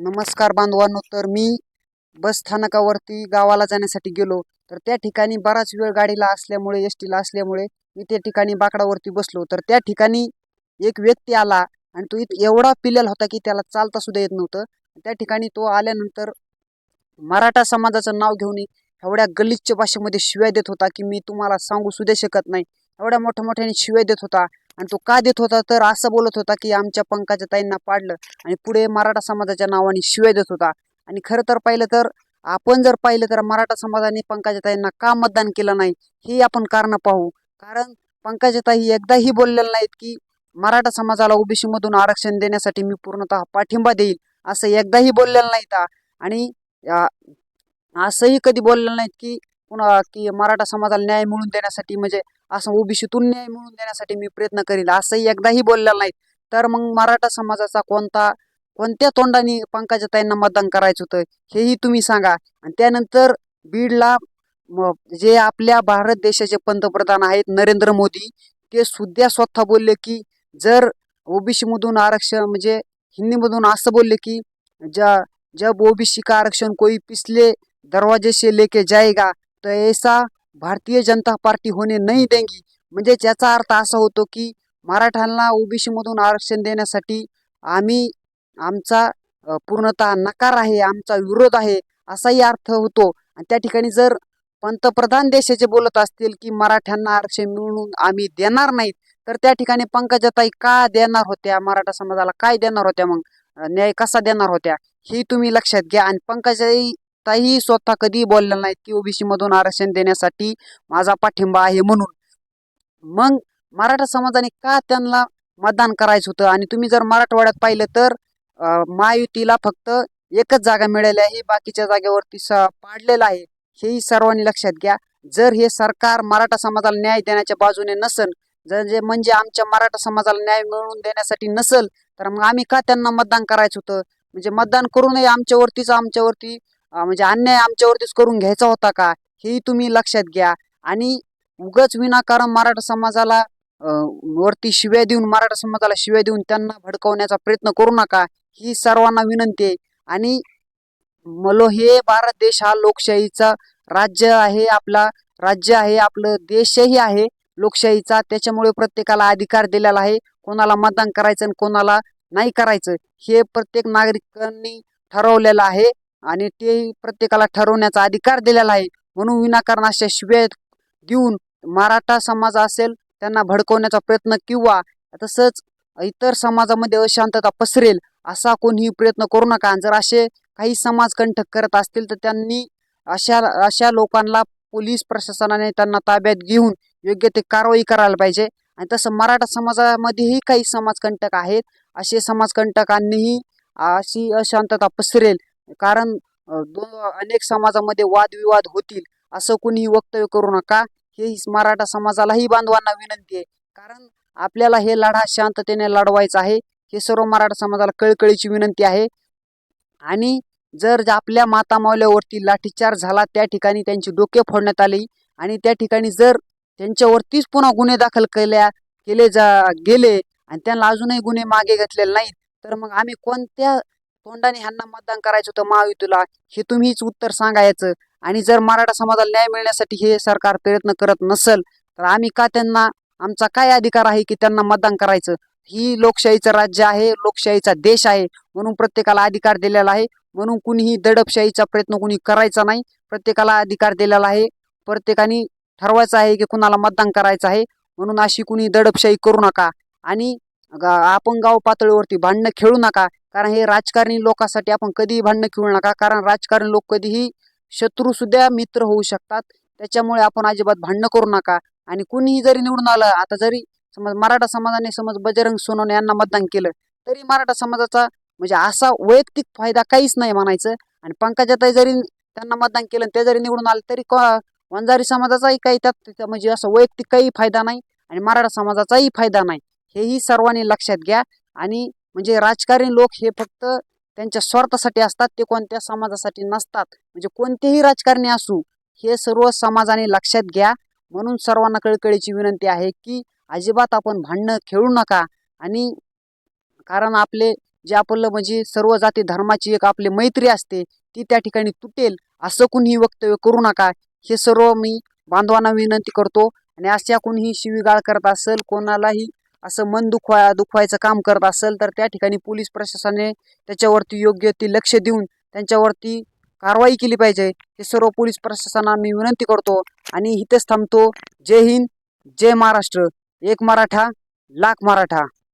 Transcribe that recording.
नमस्कार बांधवांनो तर मी बस स्थानकावरती गावाला जाण्यासाठी गेलो. तर त्या ठिकाणी बराच वेळ गाडीला असल्यामुळे एस टीला असल्यामुळे मी त्या ठिकाणी बाकडावरती बसलो. तर त्या ठिकाणी एक व्यक्ती आला आणि तो इत एवढा पिलेला होता की त्याला चालता सुद्धा येत नव्हतं. त्या ठिकाणी तो आल्यानंतर मराठा समाजाचं नाव घेऊन एवढ्या गलिच्छ भाषेमध्ये शिव्या देत होता की मी तुम्हाला सांगू सुद्धा शकत नाही. एवढ्या मोठ्या मोठ्याने शिव्या देत होता. आणि तो का देत होता तर असं बोलत होता की आमच्या पंकजा ताईंना पाडलं आणि पुढे मराठा समाजाच्या नावाने शिवाय देत होता. आणि खरं तर पाहिलं तर आपण जर पाहिलं तर मराठा समाजाने पंकजाताईंना का मतदान केलं नाही हे आपण कारण पाहू. कारण पंकजाताई एकदाही बोललेलं नाहीत की मराठा समाजाला ओबीसी मधून आरक्षण देण्यासाठी मी पूर्णतः पाठिंबा देईल असं एकदाही बोललेलं नाहीत. आणि असंही कधी बोललेलं नाहीत की पुन्हा की मराठा समाजाला न्याय मिळवून देण्यासाठी म्हणजे असं ओबीसीतून न्याय मिळवून देण्यासाठी मी प्रयत्न करील असंही एकदाही बोललेलं नाहीत. तर मग मराठा समाजाचा कोणता कोणत्या तोंडाने पंकजा ताईंना मतदान करायचं होतं हेही तुम्ही सांगा. आणि त्यानंतर बीडला जे आपल्या भारत देशाचे पंतप्रधान आहेत नरेंद्र मोदी ते सुद्धा स्वतः बोलले की जर ओबीसीमधून आरक्षण म्हणजे हिंदीमधून असं बोलले की ज्या जब ओबीसी का आरक्षण कोई पिछले दरवाजे से लेके जाएगा तो ऐसा भारतीय जनता पार्टी होणे नाही देंगी. म्हणजे याचा अर्थ असा होतो की मराठ्यांना ओबीसीमधून आरक्षण देण्यासाठी आम्ही आमचा पूर्णतः नकार आहे आमचा विरोध आहे असाही अर्थ होतो. आणि त्या ठिकाणी जर पंतप्रधान देशाचे बोलत असतील की मराठ्यांना आरक्षण मिळून आम्ही देणार नाहीत तर त्या ठिकाणी पंकजाताई का देणार होत्या? मराठा समाजाला काय देणार होत्या मग? न्याय कसा देणार होत्या? हे तुम्ही लक्षात घ्या. आणि पंकजाई आत्ताही स्वतः कधी बोलल्या नाहीत की ओबीसी मधून आरक्षण देण्यासाठी माझा पाठिंबा आहे म्हणून. मग मराठा समाजाने का त्यांना मतदान करायचं होतं? आणि तुम्ही जर मराठवाड्यात पाहिलं तर महायुतीला फक्त एकच जागा मिळाली आहे बाकीच्या जागेवरती स पाडलेलं आहे. हेही सर्वांनी लक्षात घ्या. जर हे सरकार मराठा समाजाला न्याय देण्याच्या बाजूने नसल जर जे म्हणजे आमच्या मराठा समाजाला न्याय मिळवून देण्यासाठी नसल तर मग आम्ही का त्यांना मतदान करायचं होतं? म्हणजे मतदान करूनही आमच्यावरतीच आमच्यावरती म्हणजे अन्याय आमच्यावरतीच करून घ्यायचा होता का हेही तुम्ही लक्षात घ्या. आणि उगच विनाकारण मराठा समाजाला वरती शिव्या देऊन मराठा समाजाला शिव्या देऊन त्यांना भडकवण्याचा प्रयत्न करू नका ही सर्वांना विनंती आहे. आणि मलो हे भारत देश हा लोकशाहीचा राज्य आहे आपला राज्य आहे आपलं देशही आहे लोकशाहीचा त्याच्यामुळे प्रत्येकाला अधिकार दिलेला आहे. कोणाला मतदान करायचं आणि कोणाला नाही करायचं हे प्रत्येक नागरिकांनी ठरवलेलं आहे. आणि ते प्रत्येकाला ठरवण्याचा अधिकार दिलेला आहे. म्हणून विनाकारण अशा शिव्या देऊन मराठा समाज असेल त्यांना भडकवण्याचा प्रयत्न किंवा तसंच इतर समाजामध्ये अशांतता पसरेल असा कोणीही प्रयत्न करू नका. जर असे काही समाज कंठक करत असतील तर त्यांनी अशा अशा लोकांना पोलीस प्रशासनाने त्यांना ताब्यात घेऊन योग्य ते कारवाई करायला पाहिजे. आणि तसं मराठा समाजामध्येही काही समाजकंटक आहेत. असे समाजकंटकांनीही अशी अशांतता पसरेल. कारण दोन अनेक समाजामध्ये वादविवाद होतील असं कुणीही वक्तव्य करू नका. हे मराठा समाजालाही बांधवांना विनंती आहे. कारण आपल्याला हे लढा शांततेने लढवायचा आहे. हे सर्व मराठा समाजाला कळकळीची विनंती आहे. आणि जर आपल्या मातामावल्यावरती लाठीचार झाला त्या ठिकाणी त्यांची डोके फोडण्यात आली आणि त्या ठिकाणी जर त्यांच्यावरतीच पुन्हा गुन्हे दाखल केल्या केले जा गेले आणि त्यांना अजूनही गुन्हे मागे घेतलेले नाहीत तर मग आम्ही कोणत्या तोंडाने ह्यांना मतदान करायचं होतं महायुतीला हे तुम्हीच उत्तर सांगायचं. आणि जर मराठा समाजाला न्याय मिळण्यासाठी हे सरकार प्रयत्न करत नसल तर आम्ही का त्यांना आमचा काय अधिकार आहे की त्यांना मतदान करायचं? ही लोकशाहीचं राज्य आहे लोकशाहीचा देश आहे म्हणून प्रत्येकाला अधिकार दिलेला आहे म्हणून कुणीही दडपशाहीचा प्रयत्न कुणी करायचा नाही प्रत्येकाला अधिकार दिलेला आहे. प्रत्येकाने ठरवायचं आहे की कुणाला मतदान करायचं आहे म्हणून अशी कुणी दडपशाही करू नका. आणि आपण गाव पातळीवरती भांडणं खेळू नका. कारण हे राजकारणी लोकांसाठी आपण कधीही भांडणं खेळू नका. कारण राजकारणी लोक कधीही शत्रू सुद्धा मित्र होऊ शकतात. त्याच्यामुळे आपण अजिबात भांडणं करू नका. आणि कुणीही जरी निवडून आलं आता जरी समज मराठा समाजाने समज बजरंग सोनवणे यांना मतदान केलं तरी मराठा समाजाचा म्हणजे असा वैयक्तिक फायदा काहीच नाही म्हणायचं. आणि पंकजाताई जरी त्यांना मतदान केलं आणि ते जरी निवडून आले तरी वंजारी समाजाचाही काही त्यात म्हणजे असं वैयक्तिक काही फायदा नाही. आणि मराठा समाजाचाही फायदा नाही. हेही सर्वांनी लक्षात घ्या. आणि म्हणजे राजकारणी लोक हे फक्त त्यांच्या स्वार्थासाठी असतात ते कोणत्या समाजासाठी नसतात. म्हणजे कोणतेही राजकारणी असू हे सर्व समाजाने लक्षात घ्या. म्हणून सर्वांना कळकळीची विनंती आहे की अजिबात आपण भांडणं खेळू नका. आणि कारण आपले जे आपलं म्हणजे सर्व जाती धर्माची एक आपली मैत्री असते ती त्या ठिकाणी तुटेल. असं कुणीही वक्तव्य करू नका. हे सर्व मी बांधवांना विनंती करतो. आणि अशा कुणीही शिवीगाळ करत असेल कोणालाही असं मन दुखवा दुखवायचं काम करत असेल तर त्या ठिकाणी पोलीस प्रशासनाने त्याच्यावरती योग्य ते लक्ष देऊन त्यांच्यावरती कारवाई केली पाहिजे. हे सर्व पोलीस प्रशासनाला मी विनंती करतो आणि इथेच थांबतो. जय हिंद जय महाराष्ट्र. एक मराठा लाख मराठा.